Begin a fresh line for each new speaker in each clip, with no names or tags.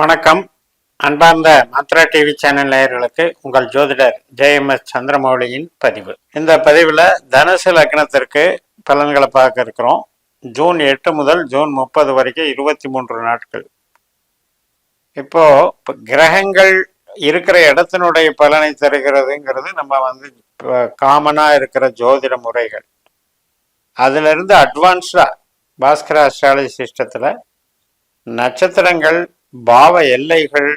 வணக்கம். அன்பார்ந்த மாத்ரா TV channel நேயர்களுக்கு உங்கள் ஜோதிடர் ஜெயஎம்எஸ் சந்திரமௌலியின் பதிவு. இந்த பதிவில் தனுசு லக்னத்திற்கு பலன்களை பார்க்க இருக்கிறோம். ஜூன் எட்டு முதல் ஜூன் முப்பது வரைக்கும் இருபத்தி மூன்று நாட்கள். இப்போ கிரகங்கள் இருக்கிற இடத்தினுடைய பலனை தருகிறதுங்கிறது நம்ம வந்து காமனாக இருக்கிற ஜோதிட முறைகள். அதிலிருந்து அட்வான்ஸ்டாக அட்வான்ஸ்டா பாஸ்கர அஸ்ட்ராலஜி சிஸ்டத்தில் நட்சத்திரங்கள் பாவ எல்லைகள்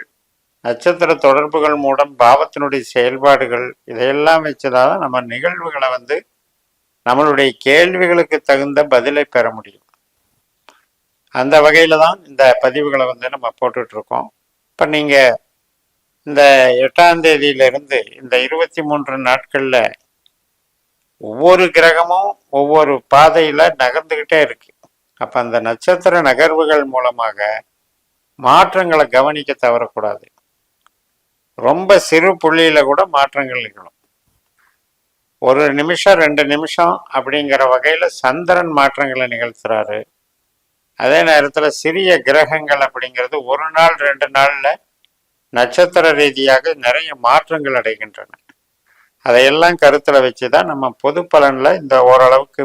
நட்சத்திர தொடர்புகள் மூலம் பாவத்தினுடைய செயல்பாடுகள் இதையெல்லாம் வச்சதால நம்ம நிகழ்வுகளை வந்து நம்மளுடைய கேள்விகளுக்கு தகுந்த பதிலை பெற முடியும். அந்த வகையில தான் இந்த பதிவுகளை வந்து நம்ம போட்டுட்ருக்கோம். இப்போ நீங்க இந்த எட்டாம் தேதியிலிருந்து இந்த இருபத்தி மூன்று நாட்கள்ல ஒவ்வொரு கிரகமும் ஒவ்வொரு பாதையில நகர்ந்துகிட்டே இருக்கு. அப்ப அந்த நட்சத்திர நகர்வுகள் மூலமாக மாற்றங்களை கவனிக்க தவறக்கூடாது. ரொம்ப சிறு புள்ளியில கூட மாற்றங்கள் நிகழும். ஒரு நிமிஷம் ரெண்டு நிமிஷம் அப்படிங்கிற வகையில சந்திரன் மாற்றங்களை நிகழ்த்துறாரு. அதே நேரத்துல சிறிய கிரகங்கள் அப்படிங்கிறது ஒரு நாள் ரெண்டு நாள்ல நட்சத்திர ரீதியாக நிறைய மாற்றங்கள் அடைகின்றன. அதையெல்லாம் கருத்துல வச்சுதான் நம்ம பொது பலன்ல இந்த ஓரளவுக்கு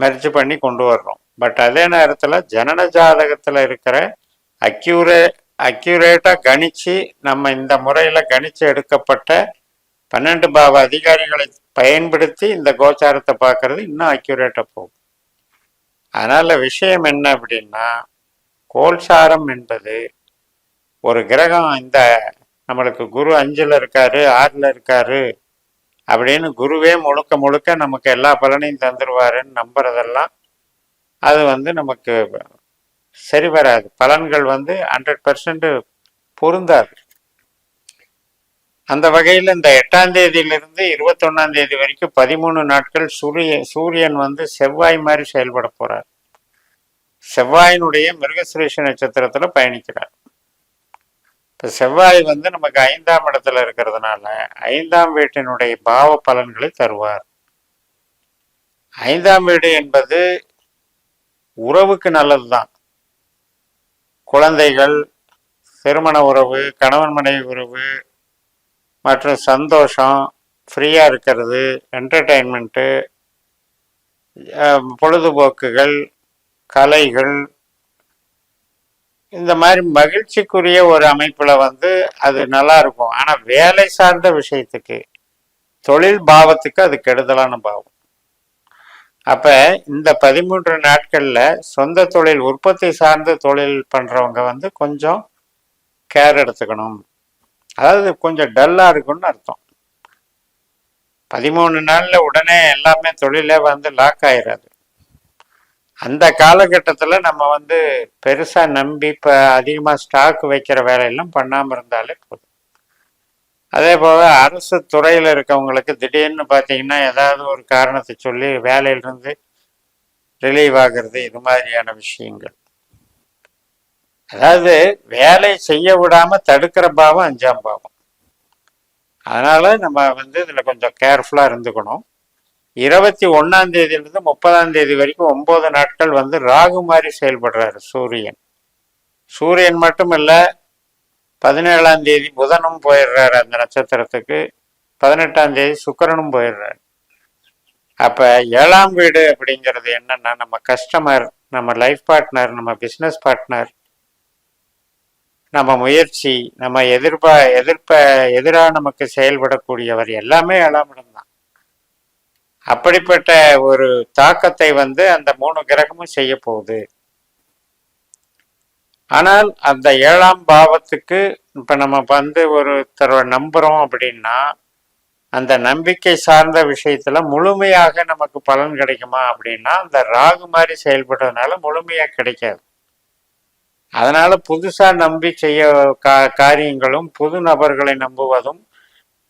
மெர்ஜ் பண்ணி கொண்டு வர்றோம். பட் அதே நேரத்துல ஜனன ஜாதகத்துல இருக்கிற அக்யூரே அக்யூரேட்டாக கணிச்சு நம்ம இந்த முறையில் கணிச்சு எடுக்கப்பட்ட பன்னெண்டு பாவ அதிகாரிகளை பயன்படுத்தி இந்த கோச்சாரத்தை பார்க்கறது இன்னும் அக்யூரேட்டாக போகும். அதனால் விஷயம் என்ன அப்படின்னா கோல்சாரம் என்பது ஒரு கிரகம் இந்த நம்மளுக்கு குரு அஞ்சில் இருக்காரு ஆறில் இருக்காரு அப்படின்னு குருவே முழுக்க முழுக்க நமக்கு எல்லா பலனையும் தந்துடுவாருன்னு நம்புறதெல்லாம் அது வந்து நமக்கு சரி வராது. பலன்கள் வந்து ஹண்ட்ரட் பர்சன்ட் பொருந்தாது. அந்த வகையில் இந்த எட்டாம் தேதியிலிருந்து இருபத்தொன்னாம் தேதி வரைக்கும் பதிமூணு நாட்கள் சூரிய சூரியன் வந்து செவ்வாய் மாதிரி செயல்பட போகிறார் செவ்வாயினுடைய மிருகசுரேஷ நட்சத்திரத்தில் பயணிக்கிறார். இப்போ செவ்வாய் வந்து நமக்கு ஐந்தாம் இடத்துல இருக்கிறதுனால ஐந்தாம் வீட்டினுடைய பாவ பலன்களை தருவார். ஐந்தாம் வீடு என்பது உறவுக்கு நல்லது தான் குழந்தைகள் திருமண உறவு கணவன் மனைவி உறவு மற்றும் சந்தோஷம் ஃப்ரீயாக இருக்கிறது என்டர்டெயின்மெண்ட்டு பொழுதுபோக்குகள் கலைகள். இந்த மாதிரி மகிழ்ச்சிக்குரிய ஒரு அமைப்பில் வந்து அது நல்லா இருக்கும் ஆனால் வேலை சார்ந்த விஷயத்துக்கு தொழில் பாவத்துக்கு அது கெடுதலான பாவம். அப்ப இந்த பதிமூன்று நாட்கள்ல சொந்த தொழில் உற்பத்தி சார்ந்த தொழில் பண்றவங்க வந்து கொஞ்சம் கேர் எடுத்துக்கணும். அதாவது கொஞ்சம் டல்லா இருக்கும்னு அர்த்தம். பதிமூணு நாள்ல உடனே எல்லாமே தொழிலே வந்து லாக் ஆயிடாது அந்த காலகட்டத்தில் நம்ம வந்து பெருசாக நம்பி இப்போ அதிகமாக ஸ்டாக் வைக்கிற வேலையெல்லாம் பண்ணாமல் இருந்தாலே போதும். அதே போல் அரசு துறையில் இருக்கவங்களுக்கு திடீர்னு பார்த்தீங்கன்னா ஏதாவது ஒரு காரணத்தை சொல்லி வேலையிலிருந்து ரிலீவ் ஆகிறது இது மாதிரியான விஷயங்கள். அதாவது வேலை செய்ய விடாம தடுக்கிற பாவம் அஞ்சாம் பாவம். அதனால நம்ம வந்து இதில் கொஞ்சம் கேர்ஃபுல்லாக இருந்துக்கணும். இருபத்தி ஒன்றாம் தேதியிலிருந்து முப்பதாம் தேதி வரைக்கும் ஒன்பது நாட்கள் வந்து ராகு மாதிரி செயல்படுறாரு சூரியன். சூரியன் மட்டும் இல்லை பதினேழாம் தேதி புதனும் போயிடுறாரு அந்த நட்சத்திரத்துக்கு. பதினெட்டாம் தேதி சுக்கரனும் போயிடுறாரு. அப்ப ஏழாம் வீடு அப்படிங்கிறது என்னன்னா நம்ம கஸ்டமர் நம்ம லைஃப் பார்ட்னர் நம்ம பிஸ்னஸ் பார்ட்னர் நம்ம முயற்சி நம்ம எதிர்பா எதிர்ப்ப எதிராக நமக்கு செயல்படக்கூடியவர் எல்லாமே ஏழாம் இடம் தான். அப்படிப்பட்ட ஒரு தாக்கத்தை வந்து அந்த மூணு கிரகமும் செய்ய போகுது. ஆனால் அந்த ஏழாம் பாவத்துக்கு இப்ப நம்ம வந்து ஒருத்தரை நம்புறோம் அப்படின்னா அந்த நம்பிக்கை சார்ந்த விஷயத்துல முழுமையாக நமக்கு பலன் கிடைக்குமா அப்படின்னா அந்த ராகு மாதிரி செயல்படுறதுனால முழுமையா கிடைக்காது. அதனால புதுசா நம்பி செய்ய கா காரியங்களும் புது நபர்களை நம்புவதும்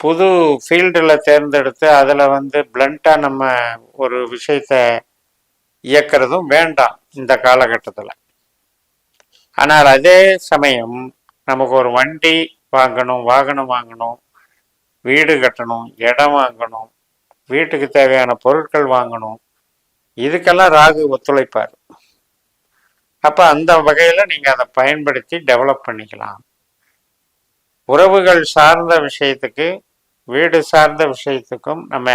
புது ஃபீல்டில் தேர்ந்தெடுத்து அதில் வந்து பிளண்ட்டாக நம்ம ஒரு விஷயத்த இயக்கிறதும் வேண்டாம் இந்த காலகட்டத்தில். ஆனால் அதே சமயம் நமக்கு ஒரு வண்டி வாங்கணும் வாகனம் வாங்கணும் வீடு கட்டணும் இடம் வாங்கணும் வீட்டுக்கு தேவையான பொருட்கள் வாங்கணும். இதுக்கெல்லாம் ராகு ஒத்துழைப்பார். அப்போ அந்த வகையில் நீங்கள் அதை பயன்படுத்தி டெவலப் பண்ணிக்கலாம். உறவுகள் சார்ந்த விஷயத்துக்கு வீடு சார்ந்த விஷயத்துக்கும் நம்ம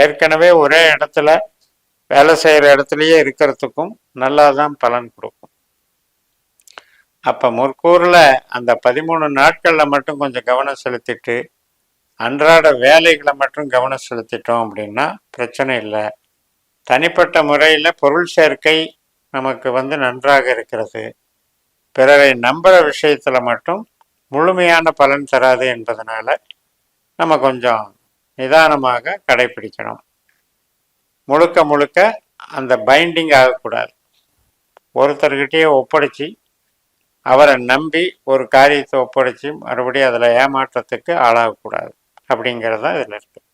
ஏற்கனவே ஒரே இடத்துல வேலை செய்கிற இடத்துலையே இருக்கிறதுக்கும் நல்லா தான் பலன் கொடுக்கும் அப்போ முற்கூரில் அந்த பதிமூணு நாட்களில் மட்டும் கொஞ்சம் கவனம் செலுத்திட்டு அன்றாட வேலைகளை மட்டும் கவனம் செலுத்திட்டோம் அப்படின்னா பிரச்சனை இல்லை. தனிப்பட்ட முறையில் பொருள் சேர்க்கை நமக்கு வந்து நன்றாக இருக்கிறது. பிறரை நம்புகிற விஷயத்தில் மட்டும் முழுமையான பலன் தராது என்பதனால நம்ம கொஞ்சம் நிதானமாக கடைபிடிக்கணும். முழுக்க முழுக்க அந்த பைண்டிங் ஆகக்கூடாது. ஒருத்தர்கிட்டயே ஒப்படைச்சி அவரை நம்பி ஒரு காரியத்தை ஒப்படைச்சி மறுபடியும் அதில் ஏமாற்றத்துக்கு ஆளாகக்கூடாது அப்படிங்கிறது தான் இதில் இருக்குது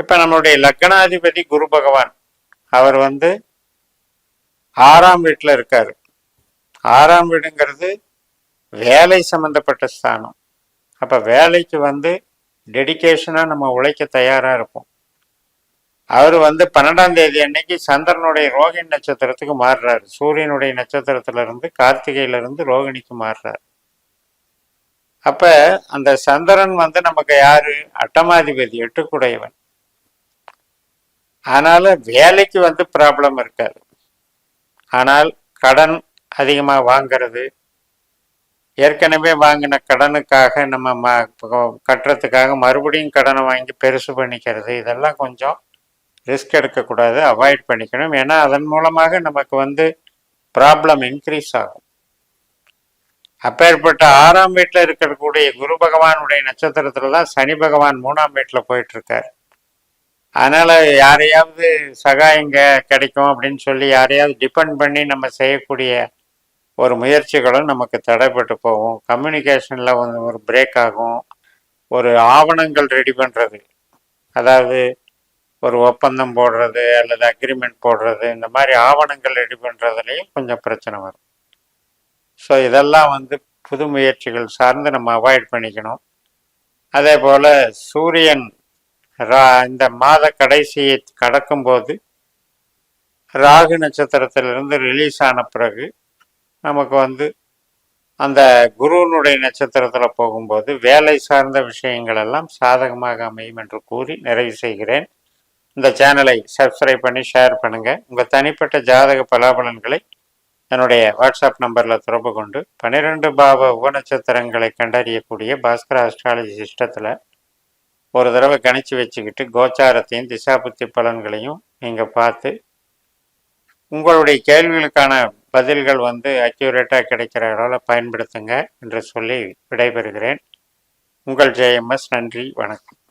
இப்போ நம்மளுடைய லக்னாதிபதி குரு பகவான் அவர் வந்து ஆறாம் வீட்டில் இருக்கார். ஆறாம் வீடுங்கிறது வேலை சம்மந்தப்பட்ட ஸ்தானம். அப்போ வேலைக்கு வந்து டெடிக்கேஷனாக நம்ம உழைக்க தயாராக இருப்போம். அவர் வந்து பன்னெண்டாம் தேதி அன்னைக்கு சந்திரனுடைய ரோகிணி நட்சத்திரத்துக்கு மாறுறாரு. சூரியனுடைய நட்சத்திரத்துல இருந்து இருந்து ரோகிணிக்கு மாறுறாரு. அப்ப அந்த சந்திரன் வந்து நமக்கு யாரு? அட்டமாதிபதி எட்டுக்குடையவன். ஆனால வேலைக்கு வந்து ப்ராப்ளம் இருக்காது. ஆனால் கடன் அதிகமாக வாங்கிறது ஏற்கனவே வாங்கின கடனுக்காக நம்ம கட்டுறதுக்காக மறுபடியும் கடனை வாங்கி பெருசு பண்ணிக்கிறது இதெல்லாம் கொஞ்சம் ரிஸ்க் எடுக்கக்கூடாது அவாய்ட் பண்ணிக்கணும். ஏன்னா அதன் மூலமாக நமக்கு வந்து ப்ராப்ளம் இன்க்ரீஸ் ஆகும். அப்பேற்பட்ட ஆறாம் வீட்டில் இருக்கக்கூடிய குரு பகவானுடைய நட்சத்திரத்தில் தான் சனி பகவான் மூணாம் வீட்டில் போயிட்டுருக்கார். அதனால் யாரையாவது சகாயங்க கிடைக்கும் அப்படின்னு சொல்லி யாரையாவது டிபெண்ட் பண்ணி நம்ம செய்யக்கூடிய ஒரு முயற்சிகளும் நமக்கு தடைப்பட்டு போகும். கம்யூனிகேஷனில் ஒரு பிரேக் ஆகும். ஒரு ஆவணங்கள் ரெடி பண்ணுறது அதாவது ஒரு ஒப்பந்தம் போடுறது அல்லது அக்ரிமெண்ட் போடுறது இந்த மாதிரி ஆவணங்கள் ரெடி பண்ணுறதுலையும் கொஞ்சம் பிரச்சனை வரும். ஸோ இதெல்லாம் வந்து புது முயற்சிகள் சார்ந்து நம்ம அவாய்ட் பண்ணிக்கணும். அதே போல் சூரியன் ரா இந்த மாத கடைசியை கடக்கும்போது ராகு நட்சத்திரத்திலிருந்து ரிலீஸ் ஆன பிறகு நமக்கு வந்து அந்த குருவனுடைய நட்சத்திரத்தில் போகும்போது வேலை சார்ந்த விஷயங்கள் எல்லாம் சாதகமாக அமையும் என்று கூறி நிறைவு செய்கிறேன். இந்த சேனலை சப்ஸ்கிரைப் பண்ணி ஷேர் பண்ணுங்கள் உங்கள் தனிப்பட்ட ஜாதக பலாபலன்களை என்னுடைய வாட்ஸ்அப் நம்பரில் தொடர்பு கொண்டு பன்னிரெண்டு பாவ உபநட்சத்திரங்களை கண்டறியக்கூடிய பாஸ்கர அஸ்ட்ராலஜி சிஸ்டத்தில் ஒரு தடவை கணிச்சு வச்சுக்கிட்டு கோச்சாரத்தையும் திசாபுத்தி பலன்களையும் நீங்கள் பார்த்து உங்களுடைய கேள்விகளுக்கான பதில்கள் வந்து அக்யூரேட்டாக கிடைக்கிற அளவில் பயன்படுத்துங்க என்று சொல்லி விடைபெறுகிறேன். உங்கள் ஜெயம்எஸ் நன்றி வணக்கம்.